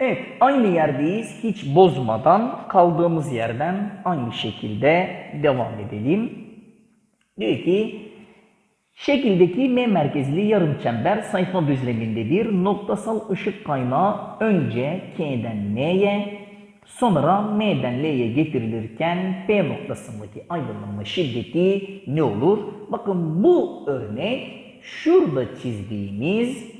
Evet, aynı yerdeyiz. Hiç bozmadan kaldığımız yerden aynı şekilde devam edelim. Diyor ki, şekildeki M merkezli yarım çember sayfa düzlemindedir. Noktasal ışık kaynağı önce K'den M'ye, sonra M'den L'ye getirilirken P noktasındaki aydınlanma şiddeti ne olur? Bakın bu örnek şurada çizdiğimiz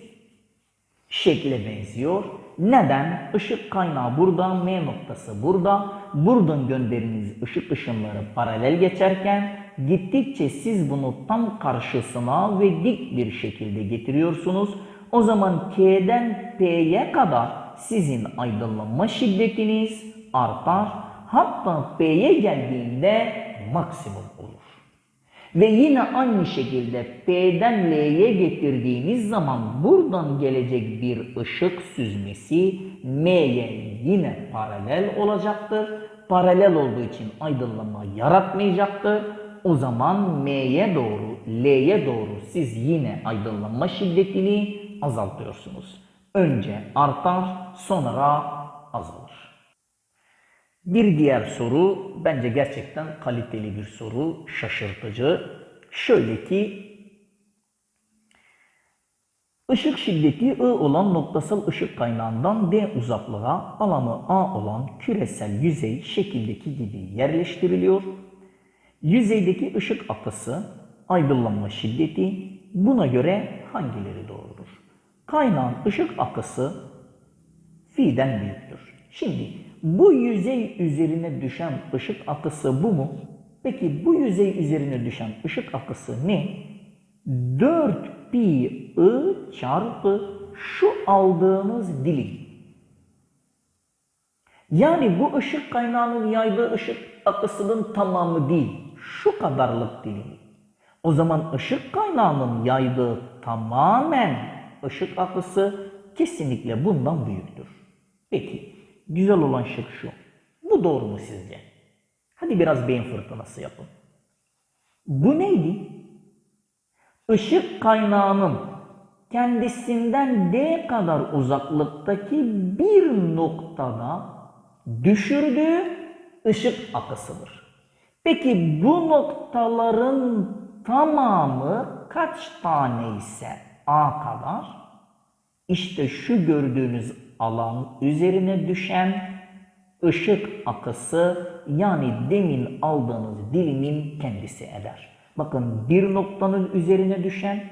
şekle benziyor. Neden? Işık kaynağı burada, M noktası burada. Buradan gönderdiğiniz ışık ışınları paralel geçerken gittikçe siz bunu tam karşısına ve dik bir şekilde getiriyorsunuz. O zaman K'den P'ye kadar sizin aydınlanma şiddetiniz artar. Hatta P'ye geldiğinde maksimum olur. Ve yine aynı şekilde P'den L'ye getirdiğimiz zaman buradan gelecek bir ışık süzmesi M'ye yine paralel olacaktır. Paralel olduğu için aydınlanma yaratmayacaktır. O zaman M'ye doğru, L'ye doğru siz yine aydınlanma şiddetini azaltıyorsunuz. Önce artar, sonra azalır. Bir diğer soru bence gerçekten kaliteli bir soru, şaşırtıcı. Şöyle ki ışık şiddeti I olan noktasal ışık kaynağından D uzaklığa alanı A olan küresel yüzey şekildeki gibi yerleştiriliyor. Yüzeydeki ışık akısı, aydınlanma şiddeti buna göre hangileri doğrudur? Kaynağın ışık akısı fi'den büyüktür. Şimdi bu yüzey üzerine düşen ışık akısı bu mu? Peki bu yüzey üzerine düşen ışık akısı ne? 4 pi i çarpı şu aldığımız dilim. Yani bu ışık kaynağının yaydığı ışık akısının tamamı değil. Şu kadarlık dilimi. O zaman ışık kaynağının yaydığı tamamen ışık akısı kesinlikle bundan büyüktür. Peki güzel olan şık şu. Bu doğru mu sizce? Hadi biraz beyin fırtınası yapın. Bu neydi? Işık kaynağının kendisinden D kadar uzaklıktaki bir noktada düşürdüğü ışık akısıdır. Peki bu noktaların tamamı kaç tane ise A kadar? İşte şu gördüğünüz alan üzerine düşen ışık akısı yani demin aldığınız dilimin kendisi eder. Bakın bir noktanın üzerine düşen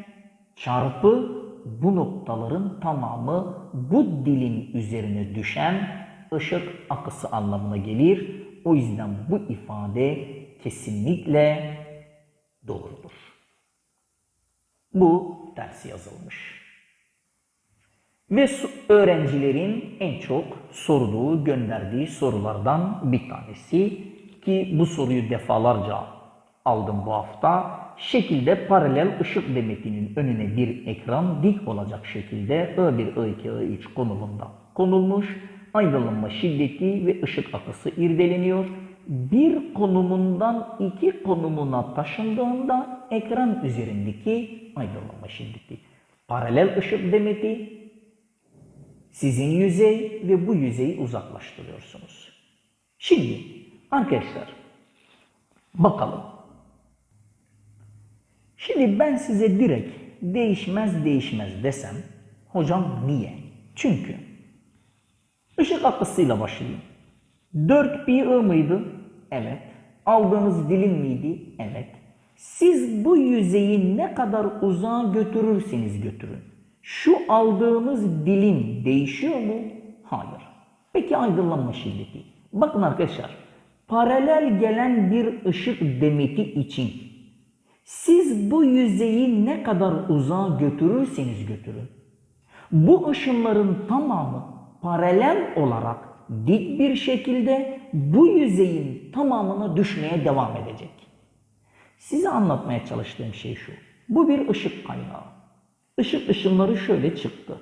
çarpı bu noktaların tamamı bu dilin üzerine düşen ışık akısı anlamına gelir. O yüzden bu ifade kesinlikle doğrudur. Bu ders yazılmış. Ve öğrencilerin en çok sorduğu, gönderdiği sorulardan bir tanesi ki bu soruyu defalarca aldım bu hafta. Şekilde paralel ışık demetinin önüne bir ekran dik olacak şekilde I1, I2, I3 konumunda konulmuş. Aydınlanma şiddeti ve ışık akısı irdeleniyor. Bir konumundan iki konumuna taşındığında ekran üzerindeki aydınlanma şiddeti. Paralel ışık demeti sizin yüzey ve bu yüzeyi uzaklaştırıyorsunuz. Şimdi arkadaşlar bakalım. Şimdi ben size direkt değişmez değişmez desem hocam niye? Çünkü ışık akısıyla başlayayım. 4 pi I mıydı? Evet. Aldığınız dilim miydi? Evet. Siz bu yüzeyi ne kadar uzağa götürürseniz götürün. Şu aldığımız dilim değişiyor mu? Hayır. Peki aydınlanma şiddeti. Bakın arkadaşlar. Paralel gelen bir ışık demeti için siz bu yüzeyi ne kadar uzağa götürürseniz götürün. Bu ışınların tamamı paralel olarak dik bir şekilde bu yüzeyin tamamına düşmeye devam edecek. Size anlatmaya çalıştığım şey şu. Bu bir ışık kaynağı. Işık ışınları şöyle çıktı.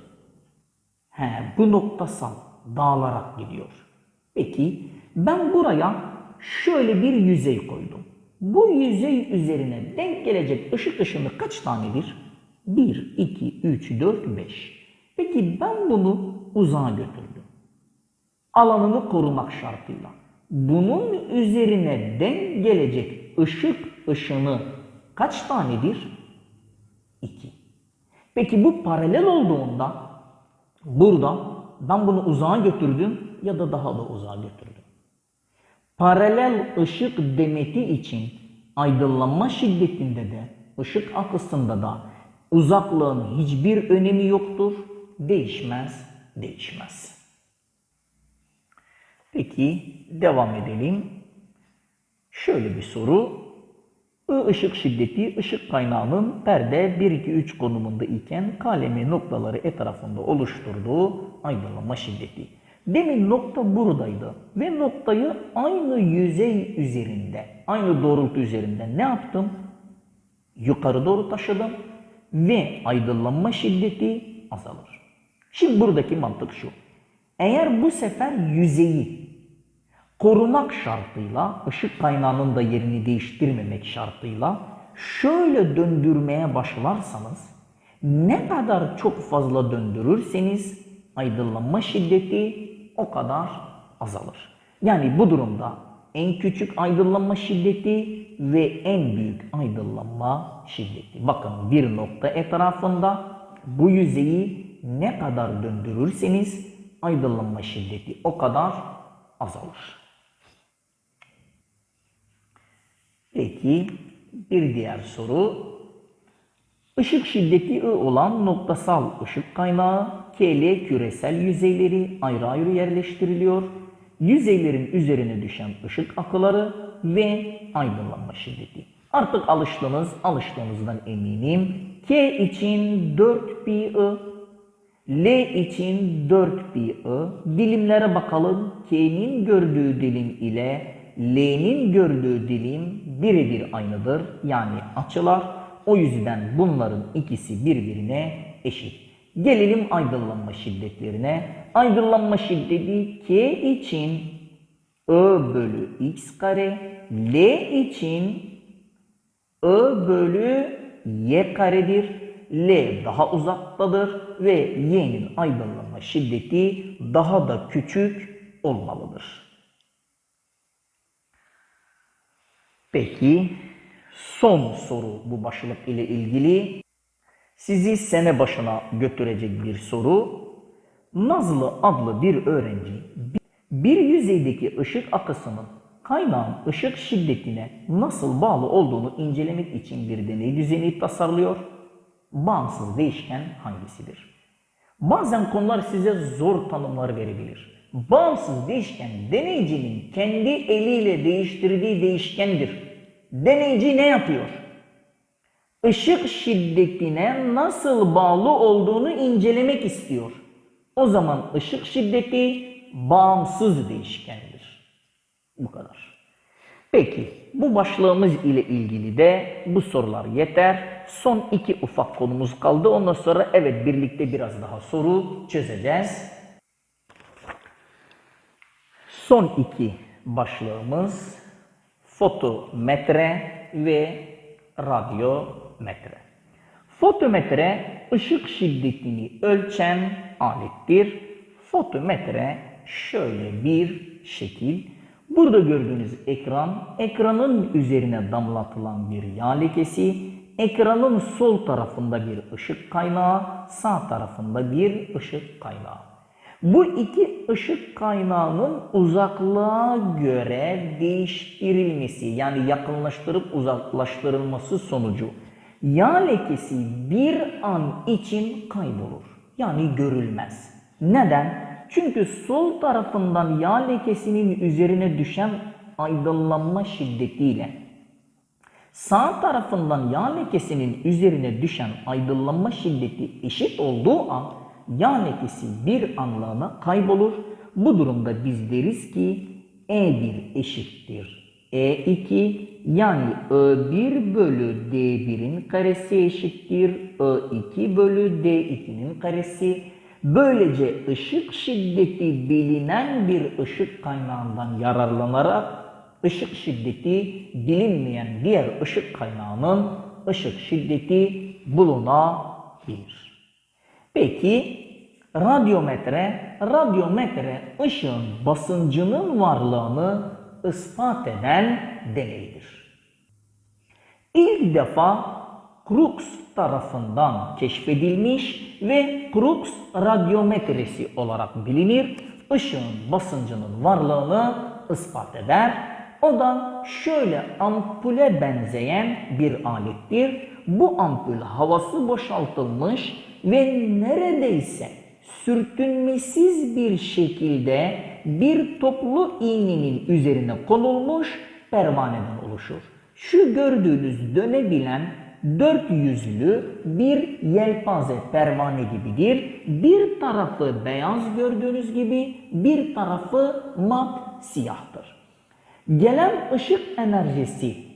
He, bu noktasal dağılarak gidiyor. Peki ben buraya şöyle bir yüzey koydum. Bu yüzey üzerine denk gelecek ışık ışını kaç tanedir? 1, 2, 3, 4, 5. Peki ben bunu uzağa götürdüm. alanını korumak şartıyla. Bunun üzerine denk gelecek ışık ışını kaç tanedir? 2. Peki bu paralel olduğunda burada ben bunu uzağa götürdüm ya da daha da uzağa götürdüm. Paralel ışık demeti için aydınlanma şiddetinde de ışık akısında da uzaklığın hiçbir önemi yoktur. Değişmez, değişmez. Peki devam edelim. Şöyle bir soru. I ışık şiddeti ışık kaynağının perde 1 2 3 konumunda iken kalemi noktaları etrafında oluşturduğu aydınlanma şiddeti. Demin nokta buradaydı ve noktayı aynı yüzey üzerinde, aynı doğrultu üzerinde ne yaptım? Yukarı doğru taşıdım ve aydınlanma şiddeti azalır. Şimdi buradaki mantık şu. Eğer bu sefer yüzeyi korumak şartıyla, ışık kaynağının da yerini değiştirmemek şartıyla şöyle döndürmeye başlarsanız ne kadar çok fazla döndürürseniz aydınlanma şiddeti o kadar azalır. Yani bu durumda en küçük aydınlanma şiddeti ve en büyük aydınlanma şiddeti. Bakın bir nokta etrafında bu yüzeyi ne kadar döndürürseniz aydınlanma şiddeti o kadar azalır. Peki bir diğer soru. Işık şiddeti I olan noktasal ışık kaynağı KL küresel yüzeyleri ayrı ayrı yerleştiriliyor. Yüzeylerin üzerine düşen ışık akıları ve aydınlanma şiddeti. Artık alıştınız, alıştığınızdan eminim. K için 4 pi I, L için 4 pi I. Dilimlere bakalım. K'nin gördüğü dilim ile L'nin gördüğü dilim birebir aynıdır. Yani açılar. O yüzden bunların ikisi birbirine eşit. Gelelim aydınlanma şiddetlerine. Aydınlanma şiddeti K için I bölü x kare, L için I bölü y karedir. L daha uzaktadır ve y'nin aydınlanma şiddeti daha da küçük olmalıdır. Peki son soru bu başlık ile ilgili. Sizi sene başına götürecek bir soru. Nazlı adlı bir öğrenci bir yüzeydeki ışık akısının kaynağın ışık şiddetine nasıl bağlı olduğunu incelemek için bir deney düzeni tasarlıyor. Bağımsız değişken hangisidir? Bazen konular size zor tanımlar verebilir. Bağımsız değişken deneyicinin kendi eliyle değiştirdiği değişkendir. Deneyici ne yapıyor? Işık şiddetine nasıl bağlı olduğunu incelemek istiyor. O zaman ışık şiddeti bağımsız değişkendir. Bu kadar. Peki bu başlığımız ile ilgili de bu sorular yeter. Son iki ufak konumuz kaldı. Ondan sonra evet birlikte biraz daha soru çözeceğiz. Son iki başlığımız fotometre ve radyometre. Fotometre ışık şiddetini ölçen alettir. Fotometre şöyle bir şekil. Burada gördüğünüz ekran, ekranın üzerine damlatılan bir yağ lekesi, ekranın sol tarafında bir ışık kaynağı, sağ tarafında bir ışık kaynağı. Bu iki ışık kaynağının uzaklığa göre değiştirilmesi yani yakınlaştırıp uzaklaştırılması sonucu yağ lekesi bir an için kaybolur. Yani görülmez. Neden? Çünkü sol tarafından yağ lekesinin üzerine düşen aydınlanma şiddetiyle sağ tarafından yağ lekesinin üzerine düşen aydınlanma şiddeti eşit olduğu an yağ lekesi bir anlığına kaybolur. Bu durumda biz deriz ki E1 eşittir E2 yani E1 bölü D1'in karesi eşittir E2 bölü D2'nin karesi. Böylece ışık şiddeti bilinen bir ışık kaynağından yararlanarak ışık şiddeti bilinmeyen diğer ışık kaynağının ışık şiddeti bulunabilir. Peki Radyometre, radyometre ışığın basıncının varlığını ispat eden deneydir. İlk defa Crookes tarafından keşfedilmiş ve Crookes radyometresi olarak bilinir. Işığın basıncının varlığını ispat eder. O da şöyle ampule benzeyen bir alettir. Bu ampul havası boşaltılmış ve neredeyse sürtünmesiz bir şekilde bir toplu iğnenin üzerine konulmuş pervaneden oluşur. Şu gördüğünüz dönebilen dört yüzlü bir yelpaze pervane gibidir. Bir tarafı beyaz gördüğünüz gibi bir tarafı mat siyahtır. Gelen ışık enerjisi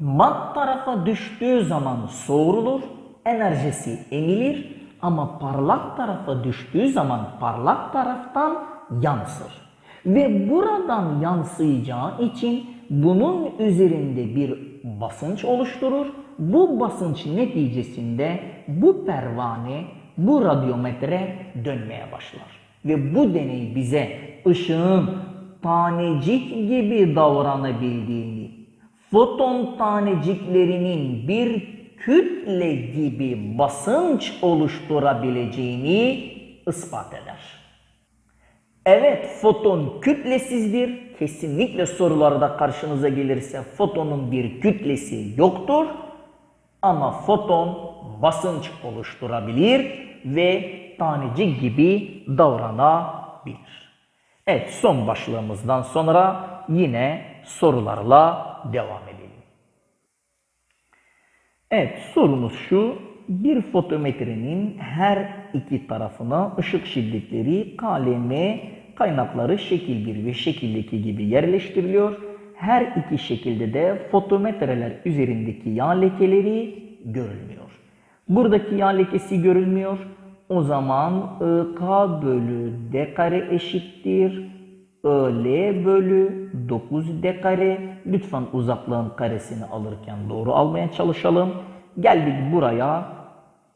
mat tarafa düştüğü zaman soğurulur, enerjisi emilir ama parlak tarafa düştüğü zaman parlak taraftan yansır. Ve buradan yansıyacağı için bunun üzerinde bir basınç oluşturur. Bu basınç neticesinde bu pervane, bu radyometre dönmeye başlar. Ve bu deney bize ışığın tanecik gibi davranabildiğini, foton taneciklerinin bir kütle gibi basınç oluşturabileceğini ispat eder. Evet foton kütlesizdir. Kesinlikle sorularda karşınıza gelirse fotonun bir kütlesi yoktur. Ama foton basınç oluşturabilir ve tanecik gibi davranabilir. Evet son başlığımızdan sonra yine sorularla devam edelim. Evet sorumuz şu. Bir fotometrenin her iki tarafına ışık şiddetleri KLM kaynakları şekil 1 ve şekil 2 gibi yerleştiriliyor. Her iki şekilde de fotometreler üzerindeki yağ lekeleri görülmüyor. Buradaki yağ lekesi görülmüyor. O zaman IK bölü D kare eşittir. IL bölü 9 D kare. Lütfen uzaklığın karesini alırken doğru almaya çalışalım. Geldik buraya.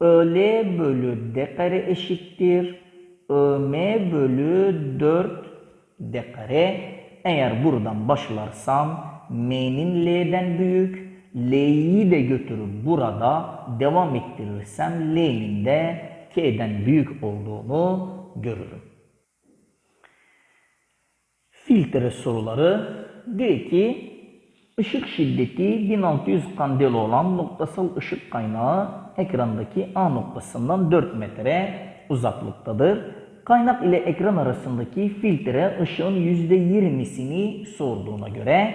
IL bölü D kare eşittir. IM bölü 4 D kare. Eğer buradan başlarsam M'nin L'den büyük, L'yi de götürüp burada devam ettirirsem L'nin de K'den büyük olduğunu görürüm. Filtre soruları diyor ki ışık şiddeti 1600 kandela olan noktasal ışık kaynağı ekrandaki A noktasından 4 metre uzaklıktadır. Kaynak ile ekran arasındaki filtre ışığın %20'sini sorduğuna göre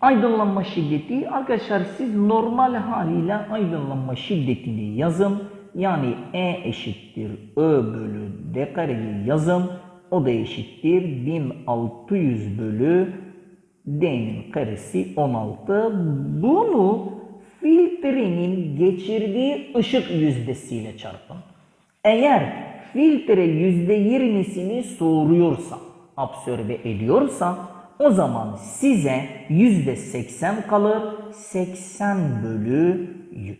aydınlanma şiddeti arkadaşlar siz normal haliyle aydınlanma şiddetini yazın. Yani E eşittir Ö bölü D kareyi yazın. O da eşittir 1600 bölü D'nin karesi 16. Bunu filtrenin geçirdiği ışık yüzdesiyle çarpın. Eğer filtre %20'sini soğuruyorsa, absorbe ediyorsa o zaman size %80 kalır. 80 bölü 100.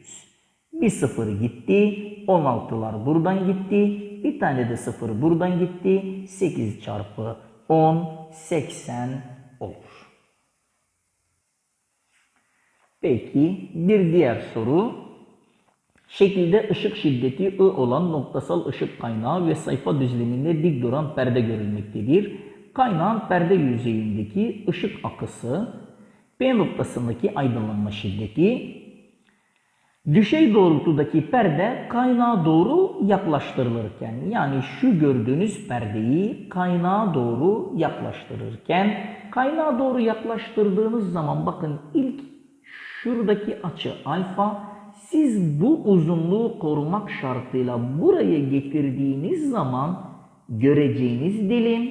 Bir sıfır gitti. 16'lar buradan gitti. Bir tane de sıfır buradan gitti. 8 çarpı 10 80 olur. Peki bir diğer soru. Şekilde ışık şiddeti I olan noktasal ışık kaynağı ve sayfa düzleminde dik duran perde görülmektedir. Kaynağın perde yüzeyindeki ışık akısı, P noktasındaki aydınlanma şiddeti, düşey doğrultudaki perde kaynağa doğru yaklaştırılırken yani şu gördüğünüz perdeyi kaynağa doğru yaklaştırırken kaynağa doğru yaklaştırdığınız zaman bakın ilk şuradaki açı alfa siz bu uzunluğu korumak şartıyla buraya getirdiğiniz zaman göreceğiniz dilim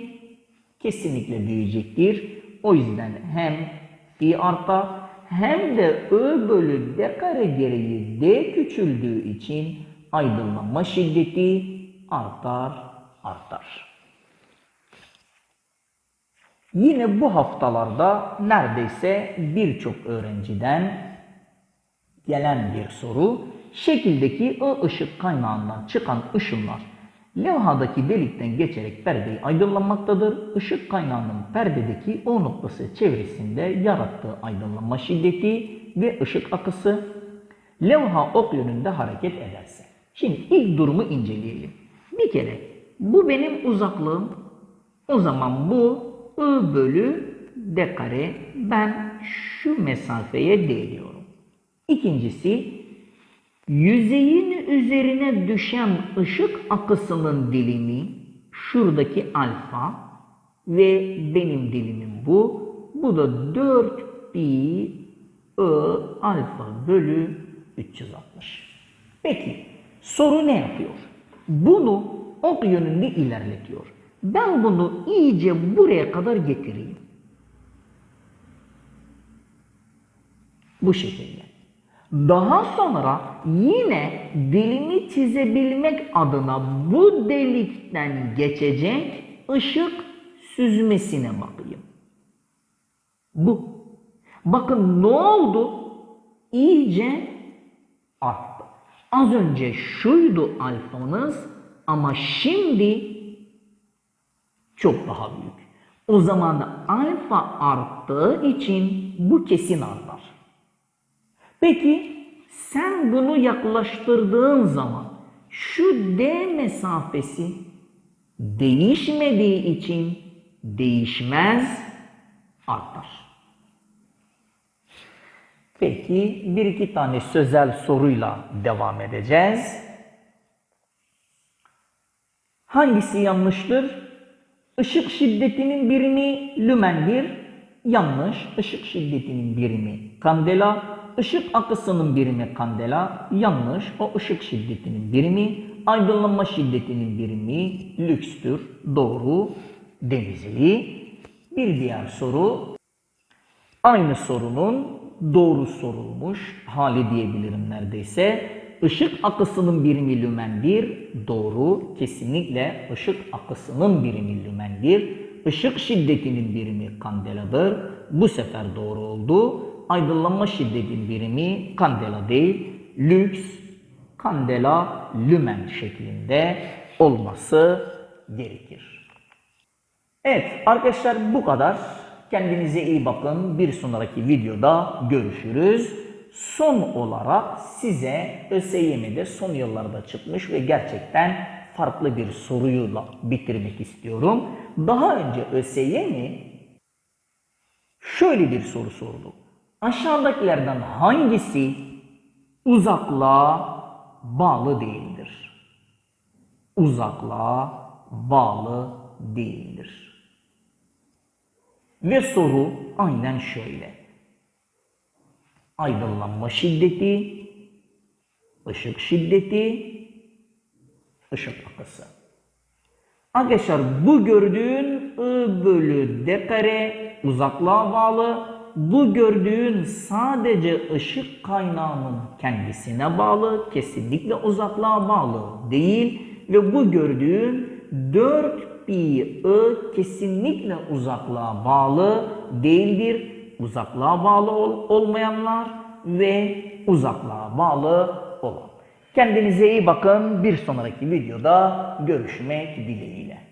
kesinlikle büyüyecektir. O yüzden hem i artar hem de ö bölü d kare gereği d küçüldüğü için aydınlanma şiddeti artar artar. Yine bu haftalarda neredeyse birçok öğrenciden gelen bir soru. Şekildeki I ışık kaynağından çıkan ışınlar Levhadaki delikten geçerek perdeyi aydınlanmaktadır. Işık kaynağının perdedeki O noktası çevresinde yarattığı aydınlanma şiddeti ve ışık akısı levha ok yönünde hareket ederse. Şimdi ilk durumu inceleyelim. Bir kere bu benim uzaklığım. O zaman bu I bölü D kare ben şu mesafeye değiyorum. İkincisi yüzeyin üzerine düşen ışık akısının dilimi şuradaki alfa ve benim dilimim bu. Bu da 4 pi I alfa bölü 360. Peki soru ne yapıyor? Bunu ok yönünde ilerletiyor. Ben bunu iyice buraya kadar getireyim. Bu şekilde. Daha sonra yine dilimi çizebilmek adına bu delikten geçecek ışık süzmesine bakayım. Bu. Bakın ne oldu? İyice arttı. Az önce şuydu alfanız ama şimdi çok daha büyük. O zaman alfa arttığı için bu kesin artar. Peki sen bunu yaklaştırdığın zaman şu D mesafesi değişmediği için değişmez artar. Peki bir iki tane sözel soruyla devam edeceğiz. Hangisi yanlıştır? Işık şiddetinin birimi lümendir. Yanlış. Işık şiddetinin birimi kandela. Işık akısının birimi kandela. Yanlış. O ışık şiddetinin birimi. Aydınlanma şiddetinin birimi lükstür. Doğru. Denizli. Bir diğer soru. Aynı sorunun doğru sorulmuş hali diyebilirim neredeyse. Işık akısının birimi lümendir. Doğru. Kesinlikle ışık akısının birimi lümendir. Işık şiddetinin birimi kandeladır. Bu sefer doğru oldu. Aydınlanma şiddetinin birimi kandela değil, lüks, kandela, lümen şeklinde olması gerekir. Evet arkadaşlar bu kadar. Kendinize iyi bakın. Bir sonraki videoda görüşürüz. Son olarak size ÖSYM'de son yıllarda çıkmış ve gerçekten farklı bir soruyla bitirmek istiyorum. Daha önce ÖSYM şöyle bir soru sordu. Aşağıdakilerden hangisi uzaklığa bağlı değildir? Uzaklığa bağlı değildir. Ve soru aynen şöyle. Aydınlanma şiddeti, ışık şiddeti, ışık akısı. Arkadaşlar bu gördüğün I bölü D kare uzaklığa bağlı. Bu gördüğün sadece ışık kaynağının kendisine bağlı. Kesinlikle uzaklığa bağlı değil. Ve bu gördüğün 4 pi I kesinlikle uzaklığa bağlı değildir. Uzaklığa bağlı ol- olmayanlar ve uzaklığa bağlı olan. Kendinize iyi bakın. Bir sonraki videoda görüşmek dileğiyle.